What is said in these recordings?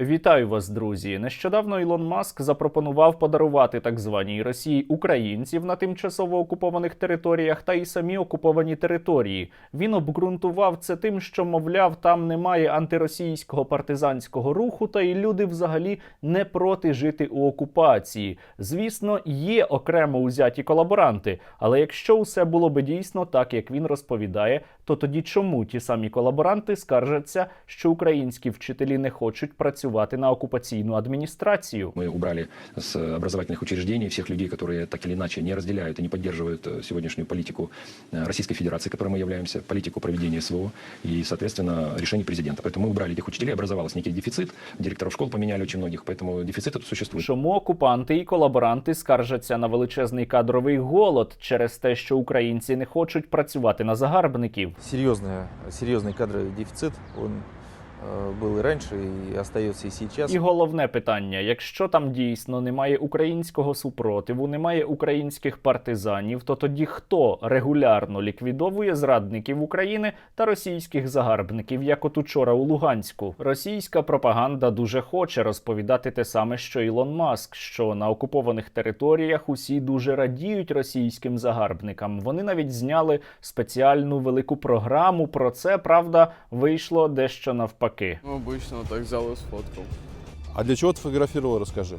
Вітаю вас, друзі! Нещодавно Ілон Маск запропонував подарувати так званій Росії українців на тимчасово окупованих територіях та й самі окуповані території. Він обґрунтував це тим, що мовляв, там немає антиросійського партизанського руху, та й люди взагалі не проти жити у окупації. Звісно, є окремо узяті колаборанти, але якщо усе було би дійсно так, як він розповідає, то тоді чому ті самі колаборанти скаржаться, що українські вчителі не хочуть працювати на окупаційну адміністрацію? Мы убрали с образовательных учреждений всех людей, которые так или иначе не разделяют и не поддерживают э, сегодняшнюю политику э, Российской Федерации, которой мы являемся, политику проведения СВО и, соответственно, решений президента. Поэтому мы убрали этих учителей, образовался некий дефицит, директоров школ поменяли очень многих, поэтому дефицит этот существует. Чому окупанти і колаборанти скаржаться на величезний кадровий голод через те, що українці не хочуть працювати на загарбників? Серьезный, серьезный кадровый дефицит. Он э, был и раньше, и остается и сейчас. І головне питання: якщо там дійсно немає українського супротиву, немає українських партизанів, то тоді хто регулярно ліквідовує зрадників України та російських загарбників, як от учора у Луганську? Російська пропаганда дуже хоче розповідати те саме, що Ілон Маск, що на окупованих територіях усі дуже радіють російським загарбникам. Вони навіть зняли спеціальну велику програму про це. Правда, вийшло дещо навпаки Ну, обычно вот так взял и сфоткал. А для чего ты фотографировал, расскажи.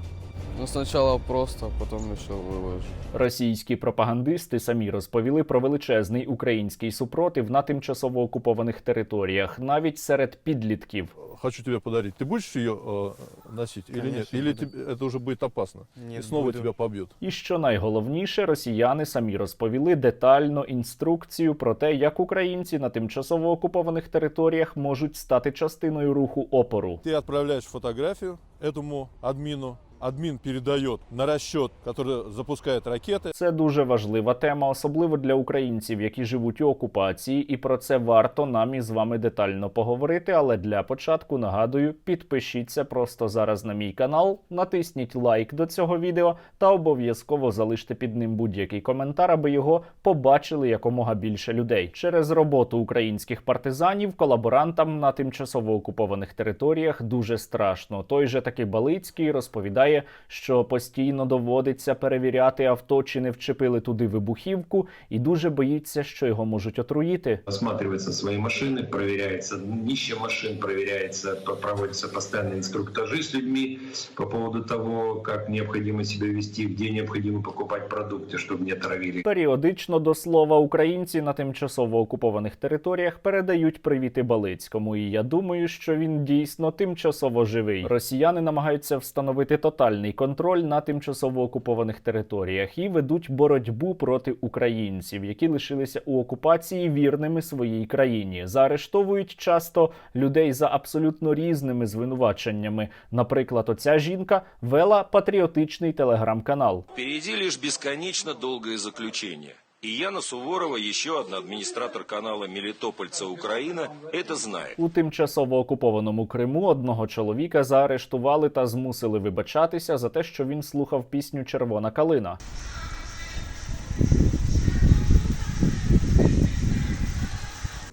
Ну, сначала просто, потом решил выложить. Російські пропагандисти самі розповіли про величезний український супротив на тимчасово окупованих територіях, навіть серед підлітків. хочу тебе подарить. Ты будешь ее э, носить или нет? Конечно, Или буду. тебе- это уже будет опасно? Нет, и снова буду. тебя побьют. І що найголовніше, росіяни самі розповіли детально інструкцію про те, як українці на тимчасово окупованих територіях можуть стати частиною руху опору. Ты отправляешь фотографию этому админу. Админ передает на расчет, который запускает ракеты. Це дуже важлива тема, особливо для українців, які живуть у окупації, і про це варто нам із вами детально поговорити. Але для початку нагадую, підпишіться просто зараз на мій канал, натисніть лайк до цього відео та обов'язково залиште під ним будь-який коментар, аби його побачили якомога більше людей. Через роботу українських партизанів колаборантам на тимчасово окупованих територіях дуже страшно. Той же таки Балицький розповідає, що постійно доводиться перевіряти авто, чи не вчепили туди вибухівку, і дуже боїться, що його можуть отруїти. осматриваются свои машины, проверяется днище машин, проверяется, по- проводятся постоянные инструктажи с людьми по поводу того, как необходимо себя вести, где необходимо покупать продукты, чтобы не отравили. Періодично до слова українці на тимчасово окупованих територіях передають привіти Балицькому. І я думаю, що він дійсно тимчасово живий. Росіяни намагаються встановити тотальний контроль на тимчасово окупованих територіях і ведуть боротьбу проти українців, які лишилися у окупації вірними своїй країні. Заарештовують часто людей за абсолютно різними звинуваченнями. Наприклад, оця жінка вела патріотичний телеграм-канал. Впереди лише безконечно довге заключение. И Яна Суворова, еще одна адміністратор канала Мілітопольця Україна. это знає У тимчасово окупованому Криму одного чоловіка заарештували та змусили вибачатися за те, що він слухав пісню Червона калина.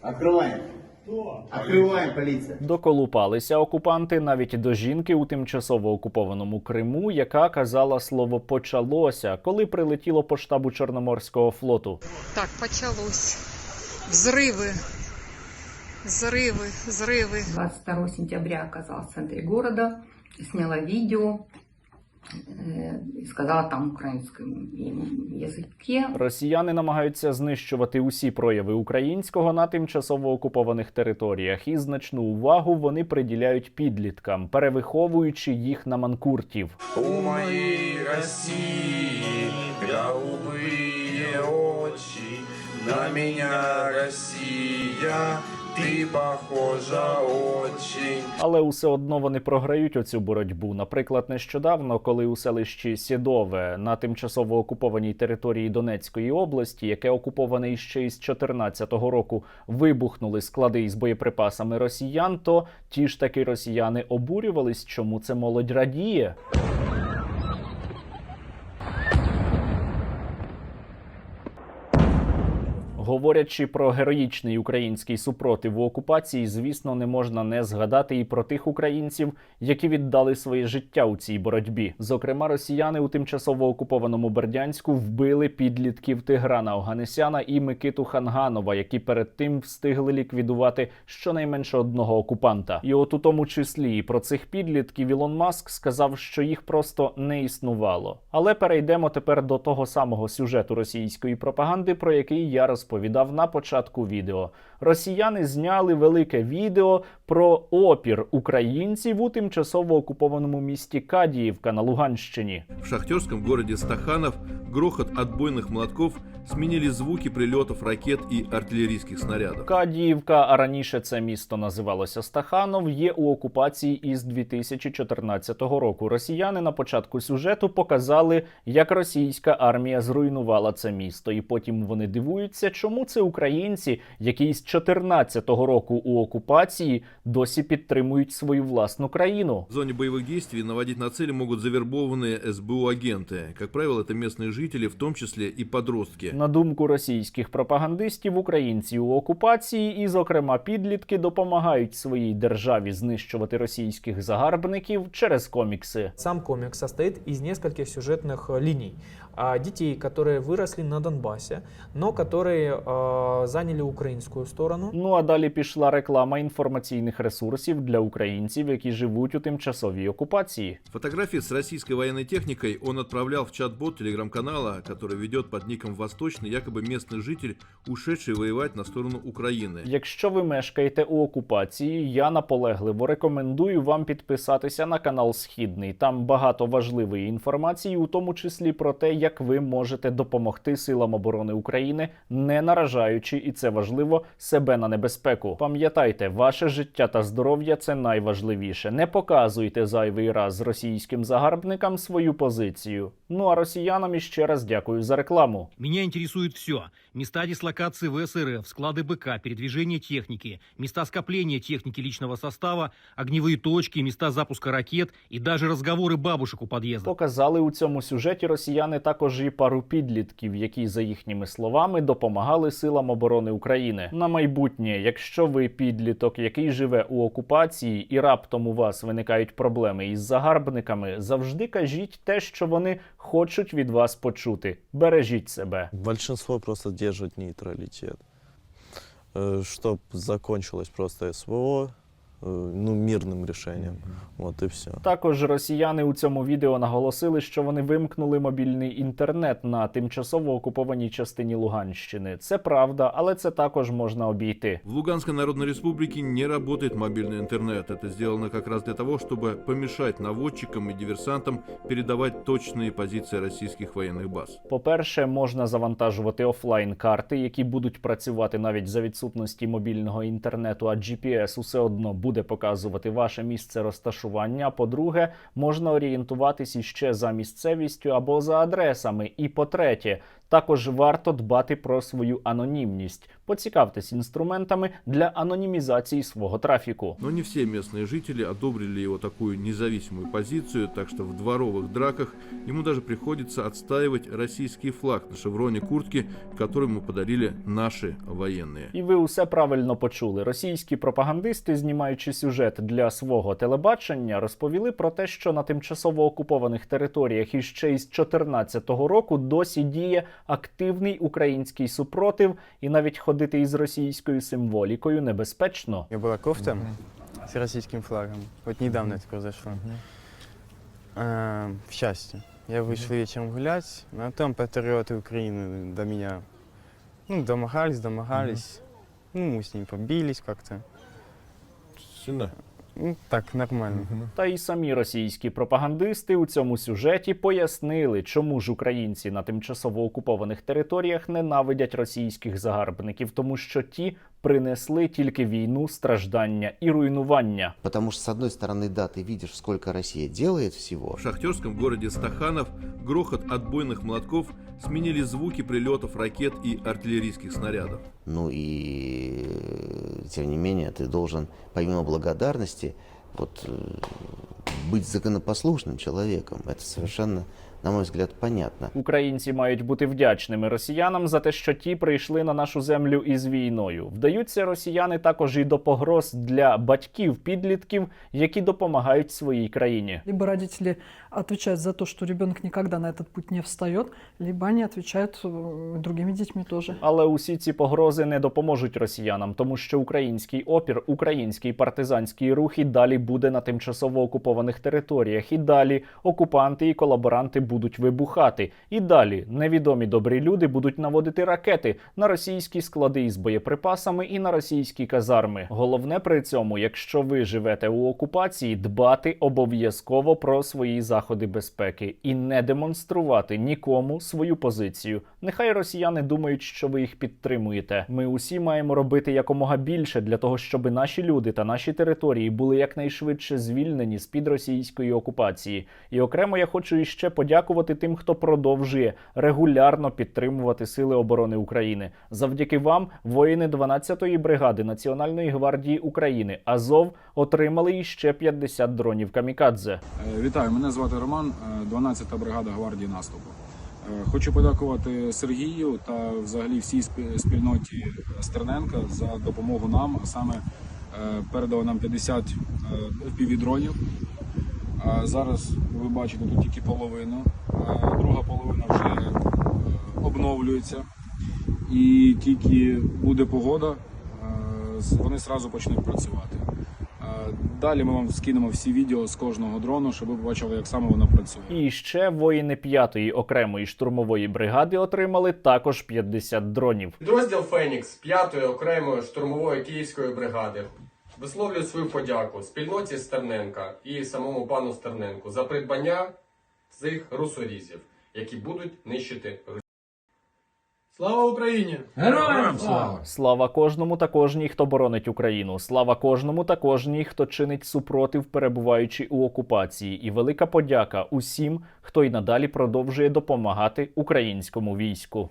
Открываем. Открываем, полиция. Доколупалися окупанти навіть до жінки у тимчасово окупованому Криму, яка казала слово почалося, коли прилетіло по штабу Чорноморського флоту. Так, почалось. Взрывы. Взрывы, взрывы. 22 сентября оказалась в центре города, сняла видео, э, и сказала там украинском языке. Росіяни намагаються знищувати усі прояви українського на тимчасово окупованих територіях, і значну увагу вони приділяють підліткам, перевиховуючи їх на манкуртів. У моей России голубые очи, на меня Россия, ты похожа очень. Але усе одно вони програють оцю боротьбу. Наприклад, нещодавно, коли у селищі Сідове на тимчасово окупованій території Донецької області, яке окуповане іще із 2014 року, вибухнули склади із боєприпасами росіян, то ті ж таки росіяни обурювались, чому це молодь радіє. Говорячи про героїчний український супротив у окупації, звісно, не можна не згадати і про тих українців, які віддали своє життя у цій боротьбі. Зокрема, росіяни у тимчасово окупованому Бердянську вбили підлітків Тиграна Оганесяна і Микиту Ханганова, які перед тим встигли ліквідувати щонайменше одного окупанта. І от у тому числі і про цих підлітків Ілон Маск сказав, що їх просто не існувало. Але перейдемо тепер до того самого сюжету російської пропаганди, про який я розповідав на початку відео. Росіяни зняли велике відео про опір українців у тимчасово окупованому місті Кадіївка на Луганщині. В шахтерском городе Стаханов грохот отбойных молотков сменили звуки прилетов ракет и артиллерийских снарядов. Кадіївка, а раніше це місто називалося Стаханов, є у окупації із 2014 року. Rосіяни на початку сюжету показали, як російська армія зруйнувала це місто, і потім вони дивуються, чому це українці, які з 2014 року у окупації досі підтримують свою власну країну. В зоне боевых действий наводить на цели могут завербованные СБУ агенты. Как правило, это местные жители, в том числе и подростки. На думку російських пропагандистів, українці у окупації і, зокрема, підлітки допомагають своїй державі знищувати російських загарбників через комікси. Сам комикс состоит из нескольких сюжетных э, линий. А, Детей, которые выросли на Донбассе, но которые э, заняли украинскую сторону. Ну а далі пішла реклама інформаційних ресурсів для українців, які живуть у тимчасовій окупації. Фотографии с российской военной техникой он отправлял в чат-бот телеграм-канала, который ведет под ником «Восточный», якобы местный житель, ушедший воевать на сторону Украины. Якщо ви мешкаєте у окупації, я наполегливо рекомендую вам підписатися на канал Східний. Там багато важливої інформації, у тому числі про те, як ви можете допомогти силам оборони України, не наражаючи, і це важливо, себе на небезпеку. Пам'ятайте, ваше життя та здоров'я це найважливіше. Не показуйте зайвий раз російським загарбникам свою позицію. Ну а росіянам іще раз дякую за рекламу. Меня интересует все. Места дислокации ВС РФ, склады БК, передвижение техники, места скопления техники личного состава, огневые точки, места запуска ракет и даже разговоры бабушек у подъезда. Показали у цьому сюжеті росіяни також і пару підлітків, які, за їхніми словами, допомагали силам оборони України. На майбутнє, якщо ви підліток, який живе у окупації, і раптом у вас виникають проблеми із загарбниками, завжди кажіть те, що вони хочуть від вас почути. Бережіть себе. Большинство просто держит нейтралитет. Чтобы закончилось просто СВО, э, ну, мирным решением. Вот и все. Також росіяни у цьому відео наголосили, що вони вимкнули мобільний інтернет на тимчасово окупованій частині Луганщини. Це правда, але це також можна обійти. В Луганской Народной Республике не работает мобильный интернет. Это сделано как раз для того, чтобы помешать наводчикам и диверсантам передавать точные позиции российских военных баз. По-перше, можна завантажувати офлайн карти, які будуть працювати навіть за відсутності мобільного інтернету, а GPS усе одно буде показувати ваше місце розташування. По-друге, можна орієнтуватись іще за місцевістю або за адресами. І по-третє, також варто дбати про свою анонімність. Поцікавтесь інструментами для анонімізації свого трафіку. Но не все местные жители одобрили его такую независимую позицию, так что в дворовых драках ему даже приходится отстаивать российский флаг на шевроне куртки, который ему подарили наши военные. І ви усе правильно почули. Російські пропагандисти, знімаючи сюжет для свого телебачення, розповіли про те, що на тимчасово окупованих територіях іще із 2014 року досі діє активний український супротив, і навіть ходити із російською символікою небезпечно. Я была кофта с российским флагом. Вот недавно это произошло. Э, в счастье. Я вышел вечером гулять, а там патриоты Украины до меня ну, домогались, домогались. Ну, мы с ними побились как-то. Сильно? Ну, так, нормально. Та й самі російські пропагандисти у цьому сюжеті пояснили, чому ж українці на тимчасово окупованих територіях ненавидять російських загарбників, тому що ті принесли тільки війну, страждання і руйнування. Потому что, с одной стороны, да, ты видишь, сколько Россия делает всего. В шахтерском городе Стаханов грохот отбойных молотков сменили звуки прилетов ракет и артиллерийских снарядов. Ну и, э, тем не менее, ты должен, помимо благодарности, вот, э, быть законопослушным человеком. Это совершенно на мой взгляд, понятно. Українці мають бути вдячними росіянам за те, що ті прийшли на нашу землю із війною. Вдаються росіяни також і до погроз для батьків підлітків, які допомагають своїй країні. Либо родители отвечают за то, что ребенок никогда на этот путь не встает, либо они отвечают э, другими детьми тоже. Але усі ці погрози не допоможуть росіянам, тому що український опір, український партизанський рух і далі буде на тимчасово окупованих територіях. І далі окупанти і колаборанти будуть вибухати. І далі невідомі добрі люди будуть наводити ракети на російські склади із боєприпасами і на російські казарми. Головне при цьому, якщо ви живете у окупації, дбати обов'язково про свої заходи безпеки і не демонструвати нікому свою позицію. Нехай росіяни думають, що ви їх підтримуєте. Ми усі маємо робити якомога більше для того, щоб наші люди та наші території були якнайшвидше звільнені з під російської окупації. І окремо я хочу іще подякувати тим, хто продовжує регулярно підтримувати сили оборони України. Завдяки вам, воїни 12-ї бригади Національної гвардії України Азов отримали іще 50 дронів камікадзе. Е, Вітаю, мене звати Роман, е, 12-та бригада гвардії наступу. Е, Хочу подякувати Сергію та взагалі всій спільноті Стерненка за допомогу нам. А саме е, передали нам 50 півдронів. Зараз ви бачите тут тільки половину. Е, Друга половина вже е, обновлюється. І тільки буде погода, е, вони одразу почнуть працювати. Е, Далі ми вам скинемо всі відео з кожного дрону, щоб ви побачили, як саме воно працює. І ще воїни 5-ї окремої штурмової бригади отримали також 50 дронів. Підрозділ Фенікс 5-ї окремої штурмової київської бригади висловлює свою подяку спільноті Стерненка і самому пану Стерненку за придбання цих русорізів, які будуть нищити Росію. Слава Україні! Героям слава! Слава кожному та кожній, хто боронить Україну. Слава кожному та кожній, хто чинить супротив, перебуваючи у окупації. І велика подяка усім, хто й надалі продовжує допомагати українському війську.